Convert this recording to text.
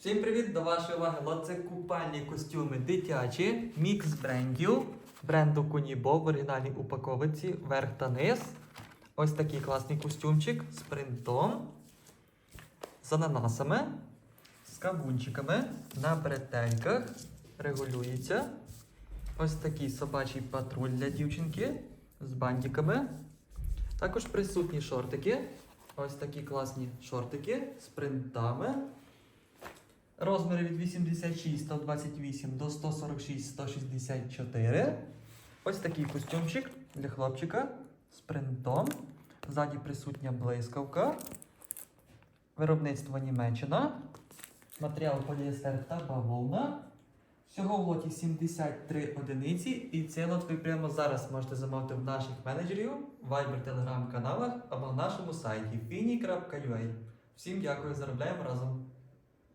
Всім привіт! До вашої уваги це купальні костюми дитячі, мікс брендів, бренду Кунібо в оригінальній упаковці, верх та низ. Ось такий класний костюмчик з принтом, з ананасами, з кавунчиками, на бретельках, регулюється. Ось такий собачий патруль для дівчинки з бантиками. Також присутні шортики. Ось такі класні шортики з принтами. Розміри від 86 128 до 146 164. Ось такий костюмчик для хлопчика з принтом. Ззаді присутня блискавка. Виробництво Німеччина. Матеріал поліестер та бавовна. Всього в лоті 73 одиниці, і цей лот ви прямо зараз можете замовити в наших менеджерів, Viber, Telegram каналах або на нашому сайті fini.ua. Всім дякую, заробляємо разом!